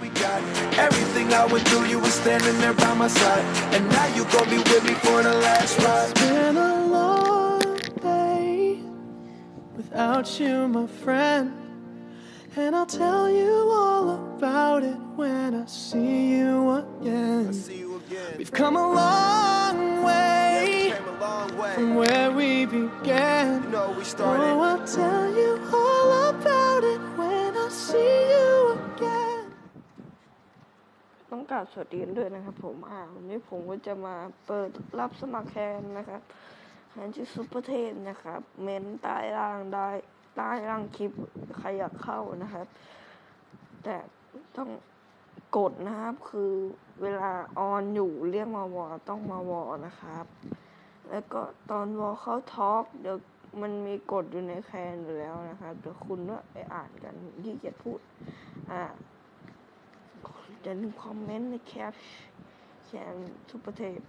we got. Everything I went through, you were standing there by my side. And now you gon' be with me for the last ride. It's been a long day without you, my friend. And I'll tell you all about it when I see you again. See you again. We've come a long way Came a long way. from where we began. You know, we started. Oh, I'll tell ต้องกราบสวัสดีด้วยนะครับ ผมอ่าวันนี้ผมก็จะมาเปิดรับสมัครแคนนะครับแคนชื่อซูเปอร์เทนนะครับ เมนใต้ล่างได้ใต้ล่างคลิปใครอยากเข้านะครับ แต่ต้องกดนะครับคือเวลาออนอยู่เรียกมาวอต้องมาวอนะครับ แล้วก็ตอนวอเข้าทอล์กเดี๋ยวมันมีกฎอยู่ในแคนอยู่แล้วนะครับเดี๋ยวคุณก็ไปอ่านกันที่เกียจพูด อ่า อย่าลืมคอมเมนต์ในแคปแชร์ทุกประเทศ